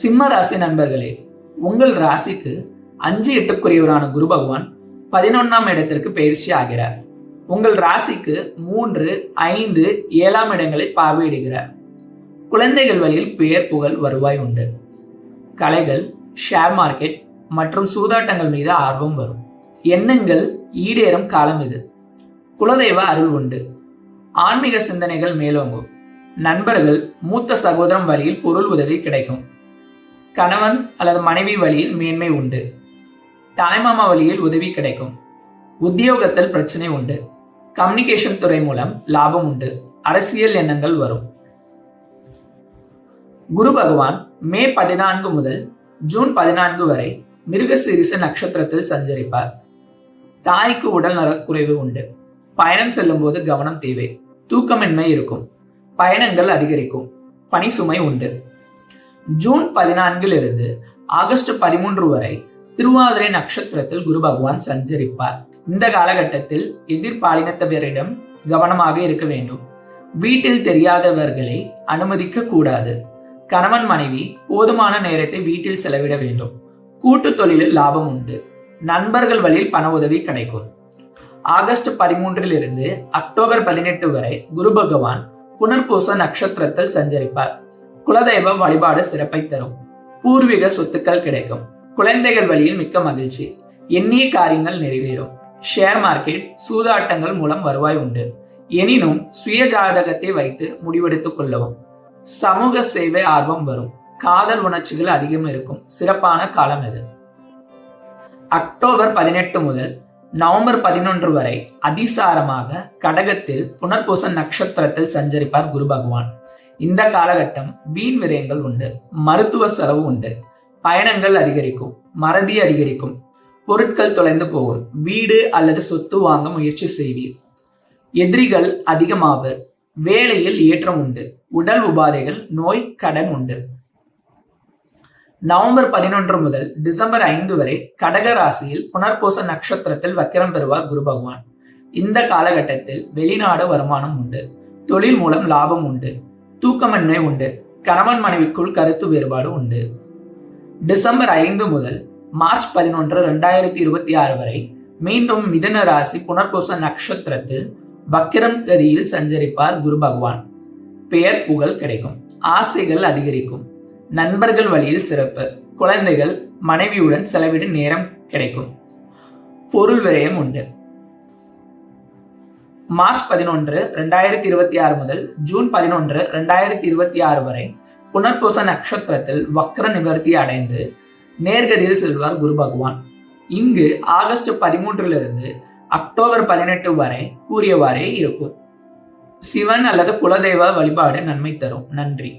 சிம்ம ராசி நண்பர்களே உங்கள் ராசிக்கு அஞ்சு எட்டுக்குரியவரான குரு பகவான் பதினொன்னாம் இடத்திற்கு பயிற்சி ஆகிறார். உங்கள் ராசிக்கு மூன்று ஐந்து ஏழாம் இடங்களை பார்வையிடுகிறார். குழந்தைகள் வழியில் பெயர் புகழ் வருவாய் உண்டு. கலைகள் ஷேர் மார்க்கெட் மற்றும் சூதாட்டங்கள் மீது ஆர்வம் வரும். எண்ணங்கள் ஈடேறும் காலம் இது. குலதெய்வ அருள் உண்டு. ஆன்மீக சிந்தனைகள் மேலோங்கும். நண்பர்கள் மூத்த சகோதரம் வழியில் பொருள் உதவி கிடைக்கும். கணவன் அல்லது மனைவி வழியில் மேன்மை உண்டு. தாய்மாமா வழியில் உதவி கிடைக்கும். உத்தியோகத்தில் பிரச்சனை உண்டு. கம்யூனிகேஷன் துறை மூலம் லாபம் உண்டு. அரசியல் எண்ணங்கள் வரும். குரு பகவான் மே பதினான்கு முதல் ஜூன் பதினான்கு வரை மிருகசீரிச நட்சத்திரத்தில் சஞ்சரிப்பார். தாய்க்கு உடல் நலக்குறைவு உண்டு. பயணம் செல்லும் போது கவனம் தேவை. தூக்கமின்மை இருக்கும். பயணங்கள் அதிகரிக்கும். பணி சுமை உண்டு. ஜூன் பதினான்கில் இருந்து ஆகஸ்ட் பதிமூன்று வரை திருவாதிரை நட்சத்திரத்தில் குரு பகவான் சஞ்சரிப்பார். இந்த காலகட்டத்தில் எதிர்பாலினத்தவரிடம் கவனமாக இருக்க வேண்டும். வீட்டில் தெரியாதவர்களை அனுமதிக்க கூடாது கணவன் மனைவி போதுமான நேரத்தை வீட்டில் செலவிட வேண்டும். கூட்டு தொழிலில் லாபம் உண்டு. நண்பர்கள் வழியில் பண உதவி கிடைக்கும். ஆகஸ்ட் பதிமூன்றிலிருந்து அக்டோபர் பதினெட்டு வரை குரு பகவான் புனர்பூச நட்சத்திரத்தில் சஞ்சரிப்பார். குலதெய்வ வழிபாடு சிறப்பை தரும். பூர்வீக சொத்துக்கள் கிடைக்கும். குழந்தைகள் வழியில் மிக்க மகிழ்ச்சி. எண்ணிய காரியங்கள் நிறைவேறும். ஷேர் மார்க்கெட் சூதாட்டங்கள் மூலம் வருவாய் உண்டு. எனினும் சுய ஜாதகத்தை வைத்து முடிவெடுத்துக் கொள்ளவும். சமூக சேவை ஆர்வம் வரும். காதல் உணர்ச்சிகள் அதிகம் இருக்கும். சிறப்பான காலம் இது அக்டோபர் பதினெட்டு முதல் நவம்பர் பதினொன்று வரை அதிசாரமாக கடகத்தில் புனர்பூச நட்சத்திரத்தில் சஞ்சரிப்பார் குரு பகவான். இந்த காலகட்டம் வீண் விரயங்கள் உண்டு. மருத்துவ செலவு உண்டு. பயணங்கள் அதிகரிக்கும். மறதி அதிகரிக்கும். பொருட்கள் தொலைந்து போகும். வீடு அல்லது சொத்து வாங்க முயற்சி செய்வீர். எதிரிகள் அதிகமாவர் வேலையில் ஏற்றம் உண்டு. உடல் உபாதைகள் நோய் கடன் உண்டு. நவம்பர் பதினொன்று முதல் டிசம்பர் ஐந்து வரை கடக ராசியில் புனர்பூச நட்சத்திரத்தில் வக்கிரம் பெறுவார் குரு பகவான். இந்த காலகட்டத்தில் வெளிநாடு வருமானம் உண்டு. தொழில் மூலம் லாபம் உண்டு. தூக்கமின்மை உண்டு. கணவன் மனைவிக்குள் கருத்து வேறுபாடு உண்டு. டிசம்பர் ஐந்து முதல் மார்ச் பதினொன்று இரண்டாயிரத்தி இருபத்தி ஆறு வரை மீண்டும் மிதன ராசி புனர்கோச நட்சத்திரத்தில் வக்கிரம் கதியில் சஞ்சரிப்பார் குரு பகவான். பெயர் புகழ் கிடைக்கும். ஆசைகள் அதிகரிக்கும். நண்பர்கள் வழியில் சிறப்பு. குழந்தைகள் மனைவியுடன் செலவிட நேரம் கிடைக்கும். பொருள் விரயம் உண்டு. மார்ச் பதினொன்று ரெண்டாயிரத்தி இருபத்தி ஆறு முதல் ஜூன் பதினொன்று ரெண்டாயிரத்தி இருபத்தி ஆறு வரை புனர்பூச நட்சத்திரத்தில் வக்ர நிவர்த்தி அடைந்து நேர்கதியில் செல்வார் குரு பகவான். இங்கு ஆகஸ்ட் பதிமூன்றிலிருந்து அக்டோபர் பதினெட்டு வரை கூறியவாறே இருக்கும். சிவன் அல்லது குலதெய்வ வழிபாடு நன்மை தரும். நன்றி.